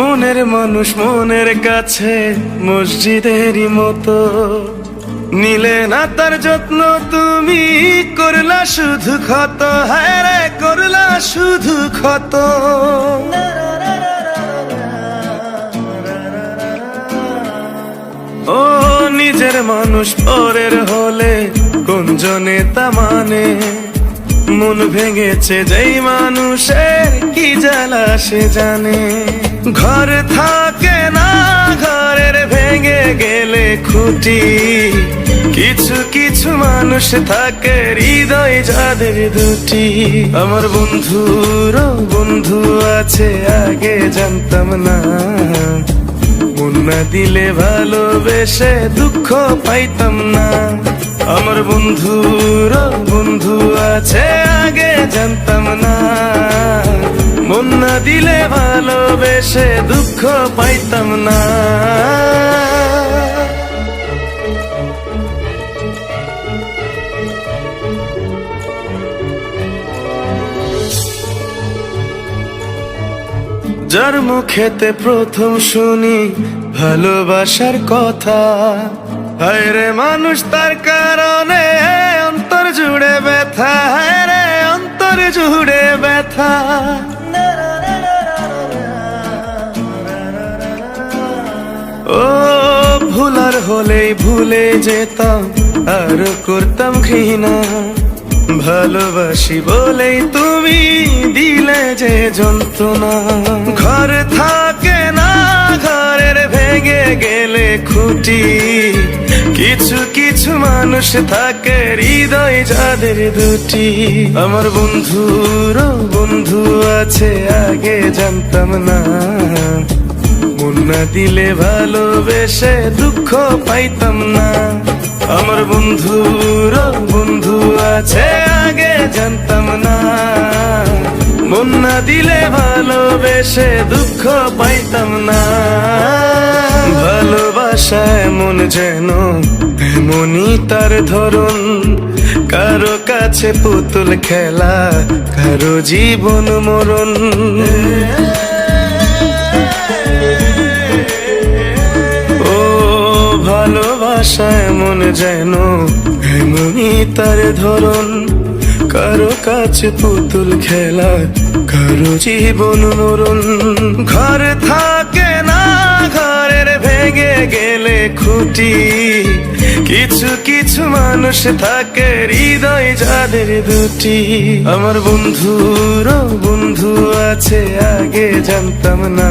মনের মানুষ মনের কাছে, মসজিদেরই মতো। নিলে না তার যত্ন, তুমি করলা শুধু ক্ষত হ্যাঁ করলা শুধু ক্ষত। ও নিজের মানুষ পরের হলে, কোন জনে তা মানে? মন ভেঙেছে যেই মানুষের, কি জ্বালা সে জানে? ঘর থাকে না, ঘরের ভেঙে গেলে খুঁটি। কিছু কিছু মানুষ থাকে, হৃদয় যাদের দুটি। আমার বন্ধুর বন্ধু আছে, আগে জানতাম না। মন না দিলে ভালোবেসে দুঃখ পাইতাম না। আমার বন্ধুর বন্ধু আছে, আগে জানতাম না। মন না দিলে ভালোবেসে দুঃখ পাইতাম না। যার মুখেতে প্রথম শুনি ভালোবাসার কথা, হায় রে মানুষ তার কারণে অন্তর জুড়ে ব্যথা, হায় রে অন্তর জুড়ে ব্যথা। ভুলার হলেই ভুলে যেতাম, আর করতাম ঘৃণা। ভালোবাসি বলেই তুমি দিলে যে যন্ত্রণা। ঘর থাকে না, ঘরের ভেঙে গেলে খুঁটি। কিছু কিছু মানুষ থাকে হৃদয় যাদের দুটি। আমার বন্ধুর বন্ধু আছে, আগে জানতাম না। মন না দিলে ভালোবেসে দুঃখ পাইতাম না। আমার বন্ধুর বন্ধু আছে, আগে জানতাম না। মন না দিলে ভালোবেসে দুঃখ পাইতাম না। ভালোবাসা এমন যেন এমনই তার ধরন। কারও কাছে পুতুল খেলা, কারও জীবন মরণ। ভালোবাসা এমন যেন এমনই তার ধরন। কারও কাছে পুতুল খেলা, কারও জীবন মরণ। ঘর থাকে না, ঘরের ভেঙে গেলে খুঁটি। কিছু কিছু মানুষ থাকে হৃদয় যাদের দুটি। আমার বন্ধুর বন্ধু আছে, আগে জানতাম না।